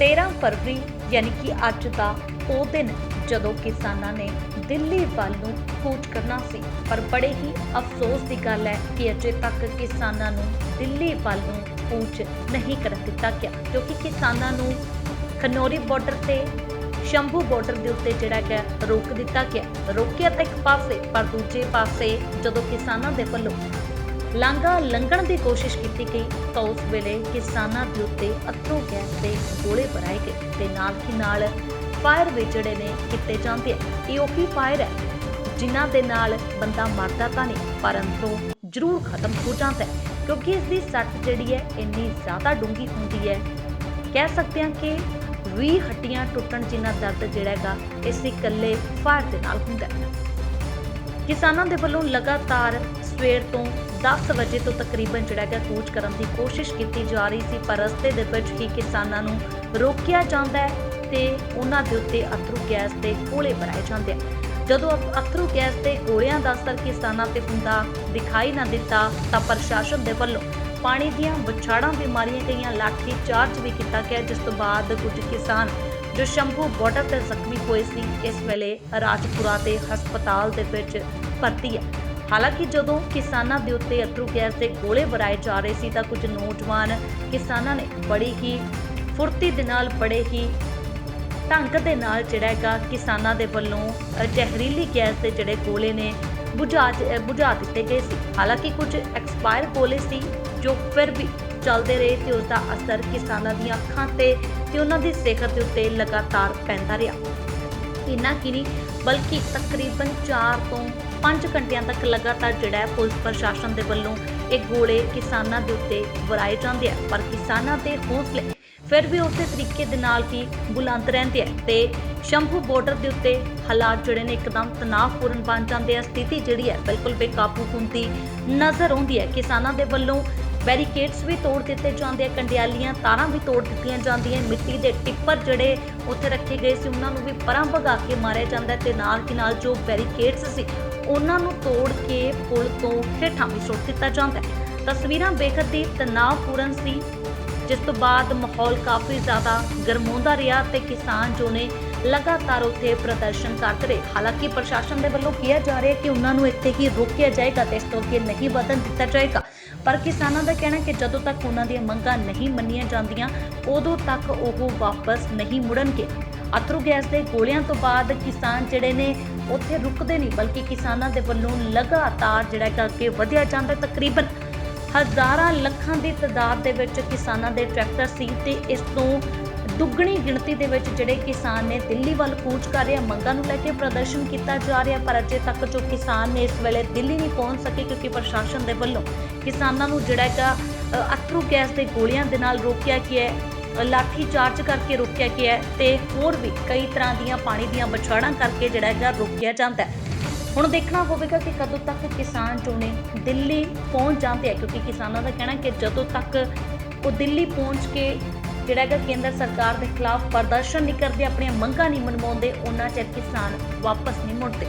13 ਫਰਵਰੀ, ਯਾਨੀ ਕਿ ਅੱਜ ਦਾ ਉਹ ਦਿਨ ਜਦੋਂ ਕਿਸਾਨਾਂ ਨੇ ਦਿੱਲੀ ਵੱਲ ਨੂੰ ਕੂਚ ਕਰਨਾ ਸੀ। ਪਰ ਬੜੇ ਹੀ ਅਫਸੋਸ ਦੀ ਗੱਲ ਹੈ ਕਿ ਅਜੇ ਤੱਕ ਕਿਸਾਨਾਂ ਨੂੰ ਦਿੱਲੀ ਵੱਲ ਨੂੰ ਕੂਚ ਨਹੀਂ ਕਰ ਦਿੱਤਾ ਗਿਆ ਕਿਉਂਕਿ ਕਿਸਾਨਾਂ ਨੂੰ ਖਨੌਰੀ ਬਾਰਡਰ ਤੇ, ਸ਼ੰਭੂ ਬਾਰਡਰ ਦੇ ਉੱਤੇ ਜਿਹੜਾ ਹੈ, ਰੋਕ ਦਿੱਤਾ ਗਿਆ। ਰੋਕਿਆ ਤਾਂ ਇੱਕ ਪਾਸੇ, ਪਰ ਦੂਜੇ ਪਾਸੇ ਜਦੋਂ ਕਿਸਾਨਾਂ ਦੇ ਵੱਲੋਂ ਲਾਂਘਾ ਲੰਘਣ ਦੀ ਕੋਸ਼ਿਸ਼ ਕੀਤੀ ਗਈ ਤਾਂ ਉਸ ਵੇਲੇ ਕਿਸਾਨਾਂ ਦੇ ਉੱਤੇ ਅਥਰੂ ਗੈਸ ਦੇ ਗੋਲੇ ਭਰਾਏ ਗਏ ਤੇ ਨਾਲ ਹੀ ਨਾਲ ਫਾਇਰ ਵੀ ਜਿਹੜੇ ਨੇ ਕੀਤੇ ਜਾਂਦੇ ਆ। ਇਹ ਉਹੀ ਫਾਇਰ ਹੈ ਜਿਨ੍ਹਾਂ ਦੇ ਨਾਲ ਬੰਦਾ ਮਰਦਾ ਤਾਂ ਨਹੀਂ, ਪਰ ਅੰਦਰੋਂ ਜ਼ਰੂਰ ਖਤਮ ਹੋ ਜਾਂਦਾ ਹੈ, ਕਿਉਂਕਿ ਇਸ ਦੀ ਸੱਟ ਜਿਹੜੀ ਹੈ ਇੰਨੀ ਜ਼ਿਆਦਾ ਡੂੰਘੀ ਹੁੰਦੀ ਹੈ। ਕਹਿ ਸਕਦੇ ਹਾਂ ਕਿ 20 ਹੱਡੀਆਂ ਟੁੱਟਣ ਜਿੰਨਾ ਦਰਦ ਜਿਹੜਾ ਹੈਗਾ, ਇਸ ਇਕੱਲੇ ਫਾਇਰ ਦੇ ਨਾਲ ਹੁੰਦਾ ਹੈ। ਕਿਸਾਨਾਂ ਦੇ ਵੱਲੋਂ ਲਗਾਤਾਰ ਸਵੇਰ ਤੋਂ 10 ਵਜੇ ਤੋਂ ਤਕਰੀਬਨ ਜਿਹੜਾ ਕਿ ਕੂਚ ਕਰਨ ਦੀ ਕੋਸ਼ਿਸ਼ ਕੀਤੀ ਜਾ ਰਹੀ ਸੀ, ਪਰ ਰਸਤੇ ਦੇ ਵਿੱਚ ਹੀ ਕਿਸਾਨਾਂ ਨੂੰ ਰੋਕਿਆ ਜਾਂਦਾ ਹੈ ਤੇ ਉਹਨਾਂ ਦੇ ਉੱਤੇ ਅਥਰੂ ਗੈਸ ਦੇ ਗੋਲੇ ਭਰਾਏ ਜਾਂਦੇ ਆ। ਜਦੋਂ ਅਥਰੂ ਗੈਸ ਦੇ ਗੋਲਿਆਂ ਦਾ ਅਸਰ ਕਿਸਾਨਾਂ ਤੇ ਹੁੰਦਾ ਦਿਖਾਈ ਨਾ ਦਿੱਤਾ, ਤਾਂ ਪ੍ਰਸ਼ਾਸਨ ਦੇ ਵੱਲੋਂ ਪਾਣੀ ਦੀਆਂ ਵਿਛਾੜਾਂ ਵੀ ਮਾਰੀਆਂ ਗਈਆਂ। ਲਾਠੀ ਚਾਰਜ ਵੀ ਕੀਤਾ ਗਿਆ, ਜਿਸ ਤੋਂ ਬਾਅਦ ਕੁਝ ਕਿਸਾਨ ਜੋ ਸ਼ੰਭੂ ਬਾਰਡਰ ਤੇ ਜ਼ਖਮੀ ਹੋਏ ਸੀ, ਇਸ ਵੇਲੇ ਰਾਜਪੁਰਾ ਦੇ ਹਸਪਤਾਲ ਦੇ ਵਿੱਚ ਭਰਤੀ ਹੈ। ਹਾਲਾਂਕਿ ਜਦੋਂ ਕਿਸਾਨਾਂ ਦੇ ਉੱਤੇ ਅਥਰੂ ਗੈਸ ਦੇ ਗੋਲੇ ਵਰਾਏ ਜਾ ਰਹੇ ਸੀ ਤਾਂ ਕੁਝ ਨੌਜਵਾਨ ਕਿਸਾਨਾਂ ਨੇ ਬੜੀ ਹੀ ਫੁਰਤੀ ਦੇ ਨਾਲ ਬੜੇ ਹੀ ਢੰਗ ਦੇ ਨਾਲ ਜਿਹੜਾ ਹੈਗਾ ਕਿਸਾਨਾਂ ਦੇ ਵੱਲੋਂ ਜ਼ਹਿਰੀਲੀ ਗੈਸ ਦੇ ਜਿਹੜੇ ਗੋਲੇ ਨੇ ਬੁਝਾ ਅ, ਬੁਝਾ ਦਿੱਤੇ ਗਏ ਸੀ। ਹਾਲਾਂਕਿ ਕੁਝ ਐਕਸਪਾਇਰ ਗੋਲੇ ਸੀ ਜੋ ਫਿਰ ਵੀ ਚੱਲਦੇ ਰਹੇ ਤੇ ਉਸ ਦਾ ਅਸਰ ਕਿਸਾਨਾਂ ਦੀਆਂ ਅੱਖਾਂ ਤੇ ਤੇ ਉਹਨਾਂ ਦੀ ਸਿਹਤ ਦੇ ਉੱਤੇ ਲਗਾਤਾਰ ਪੈਂਦਾ ਰਿਹਾ। ਇੰਨਾ ਕੀ ਨਹੀਂ ਬਲਕਿ ਤਕਰੀਬਨ 4 ਤੋਂ 5 ਘੰਟਿਆਂ ਤੱਕ ਲਗਾਤਾਰ ਜਿਹੜਾ ਹੈ ਪੁਲਿਸ ਪ੍ਰਸ਼ਾਸਨ ਦੇ ਵੱਲੋਂ ਇਹ ਗੋਲੇ ਕਿਸਾਨਾਂ ਦੇ ਉੱਤੇ ਵਰਾਏ ਜਾਂਦੇ ਆ। ਪਰ ਕਿਸਾਨਾਂ ਦੇ ਹੌਸਲੇ ਫਿਰ ਵੀ ਉਸੇ ਤਰੀਕੇ ਦੇ ਨਾਲ ਹੀ ਬੁਲੰਦ ਰਹਿੰਦੇ ਆ ਤੇ ਸ਼ੰਭੂ ਬਾਰਡਰ ਦੇ ਉੱਤੇ ਹਾਲਾਤ ਜਿਹੜੇ ਨੇ ਇੱਕਦਮ ਤਣਾਅਪੂਰਨ ਬਣ ਜਾਂਦੇ ਆ। ਸਥਿਤੀ ਜਿਹੜੀ ਹੈ ਬਿਲਕੁਲ ਬੇਕਾਬੂ ਹੁੰਦੀ ਨਜ਼ਰ ਆਉਂਦੀ ਹੈ। ਕਿਸਾਨਾਂ ਦੇ ਵੱਲੋਂ ਬੈਰੀਕੇਡਸ ਵੀ ਤੋੜ ਦਿੱਤੇ ਜਾਂਦੇ ਆ, ਕੰਡਿਆਲੀਆਂ ਤਾਰਾਂ ਵੀ ਤੋੜ ਦਿੱਤੀਆਂ ਜਾਂਦੀਆਂ, ਮਿੱਟੀ ਦੇ ਟਿੱਪਰ ਜਿਹੜੇ ਉੱਥੇ ਰੱਖੇ ਗਏ ਸੀ, ਉਹਨਾਂ ਨੂੰ ਵੀ ਪਰਾਂ ਭਗਾ ਕੇ ਮਾਰਿਆ ਜਾਂਦਾ ਹੈ ਤੇ ਨਾਲ ਦੀ ਨਾਲ ਜੋ ਬੈਰੀਕੇਡਸ ਸੀ, ਉਹਨਾਂ ਨੂੰ ਤੋੜ ਕੇ ਪੁਲ ਤੋਂ ਹੇਠਾਂ ਵੀ ਸੁੱਟ ਦਿੱਤਾ ਜਾਂਦਾ ਤਸਵੀਰਾਂ ਬੇਖਤ ਦੀ ਤਣਾਅਪੂਰਨ ਸੀ, ਜਿਸ ਤੋਂ ਬਾਅਦ ਮਾਹੌਲ ਕਾਫੀ ਜ਼ਿਆਦਾ ਗਰਮਾਉਂਦਾ ਰਿਹਾ ਤੇ ਕਿਸਾਨ ਜੋ ਨੇ ਲਗਾਤਾਰ ਉੱਥੇ ਪ੍ਰਦਰਸ਼ਨ ਕਰਦੇ ਰਹੇ। ਹਾਲਾਂਕਿ ਪ੍ਰਸ਼ਾਸਨ ਦੇ ਵੱਲੋਂ ਕਿਹਾ ਜਾ ਰਿਹਾ ਕਿ ਉਹਨਾਂ ਨੂੰ ਇੱਥੇ ਹੀ ਰੋਕਿਆ ਜਾਏਗਾ ਤੇ ਇਸ ਤੋਂ ਅੱਗੇ ਨਹੀਂ ਵਧਣ ਦਿੱਤਾ ਜਾਏਗਾ। ਪਰ ਕਿਸਾਨਾਂ ਦਾ ਕਹਿਣਾ ਕਿ ਜਦੋਂ ਤੱਕ ਉਹਨਾਂ ਦੀਆਂ ਮੰਗਾਂ ਨਹੀਂ ਮੰਨੀਆਂ ਜਾਂਦੀਆਂ, ਉਦੋਂ ਤੱਕ ਉਹ ਵਾਪਸ ਨਹੀਂ ਮੁੜਨਗੇ। ਅਥਰੂ ਗੈਸ ਦੇ ਗੋਲਿਆਂ ਤੋਂ ਬਾਅਦ ਕਿਸਾਨ ਜਿਹੜੇ ਨੇ, ਉੱਥੇ ਰੁਕਦੇ ਨਹੀਂ, ਬਲਕਿ ਕਿਸਾਨਾਂ ਦੇ ਵੱਲੋਂ ਲਗਾਤਾਰ ਜਿਹੜਾ ਹੈਗਾ ਅੱਗੇ ਵਧਿਆ ਜਾਂਦਾ ਤਕਰੀਬਨ। ਹਜ਼ਾਰਾਂ ਲੱਖਾਂ ਦੀ ਤਾਦਾਦ ਦੇ ਵਿੱਚ ਕਿਸਾਨਾਂ ਦੇ ਟਰੈਕਟਰ ਸੀ ਤੇ ਇਸ ਤੋਂ ਦੁੱਗਣੀ ਗਿਣਤੀ ਦੇ ਵਿੱਚ ਜਿਹੜੇ ਕਿਸਾਨ ਨੇ ਦਿੱਲੀ ਵੱਲ ਕੂਚ ਕਰ ਰਹੇ ਆ, ਮੰਗਾਂ ਨੂੰ ਲੈ ਕੇ ਪ੍ਰਦਰਸ਼ਨ ਕੀਤਾ ਜਾ ਰਿਹਾ ਪਰ ਅਜੇ ਤੱਕ ਜੋ ਕਿਸਾਨ ਨੇ ਇਸ ਵੇਲੇ ਦਿੱਲੀ ਨਹੀਂ ਪਹੁੰਚ ਸਕੇ ਕਿਉਂਕਿ ਪ੍ਰਸ਼ਾਸਨ ਦੇ ਵੱਲੋਂ ਕਿਸਾਨਾਂ ਨੂੰ ਜਿਹੜਾ ਹੈਗਾ ਅਥਰੂ ਗੈਸ ਦੇ ਗੋਲੀਆਂ ਦੇ ਨਾਲ ਰੋਕਿਆ ਗਿਆ ਹੈ ਲਾਠੀ ਚਾਰਜ ਕਰਕੇ ਰੋਕਿਆ ਗਿਆ ਹੈ ਤੇ ਹੋਰ ਵੀ ਕਈ ਤਰ੍ਹਾਂ ਦੀਆਂ ਪਾਣੀ ਦੀਆਂ ਵਿਛਾੜਾਂ ਕਰਕੇ ਜਿਹੜਾ ਹੈਗਾ ਰੋਕਿਆ ਜਾਂਦਾ ਹੈ। ਹੁਣ ਦੇਖਣਾ ਹੋਵੇਗਾ ਕਿ ਕਦੋਂ ਤੱਕ ਕਿਸਾਨ ਜੋ ਨੇ ਦਿੱਲੀ ਪਹੁੰਚ ਜਾਂਦੇ ਆ ਕਿਉਂਕਿ ਕਿਸਾਨਾਂ ਦਾ ਕਹਿਣਾ ਕਿ ਜਦੋਂ ਤੱਕ ਉਹ ਦਿੱਲੀ ਪਹੁੰਚ ਕੇ ਜਿਹੜਾ ਹੈਗਾ ਕੇਂਦਰ ਸਰਕਾਰ ਦੇ ਖਿਲਾਫ ਪ੍ਰਦਰਸ਼ਨ ਨਹੀਂ ਕਰਦੇ, ਆਪਣੀਆਂ ਮੰਗਾਂ ਨਹੀਂ ਮਨਵਾਉਂਦੇ, ਉਹਨਾਂ ਚਿਰ ਕਿਸਾਨ ਵਾਪਸ ਨਹੀਂ ਮੁੜਦੇ।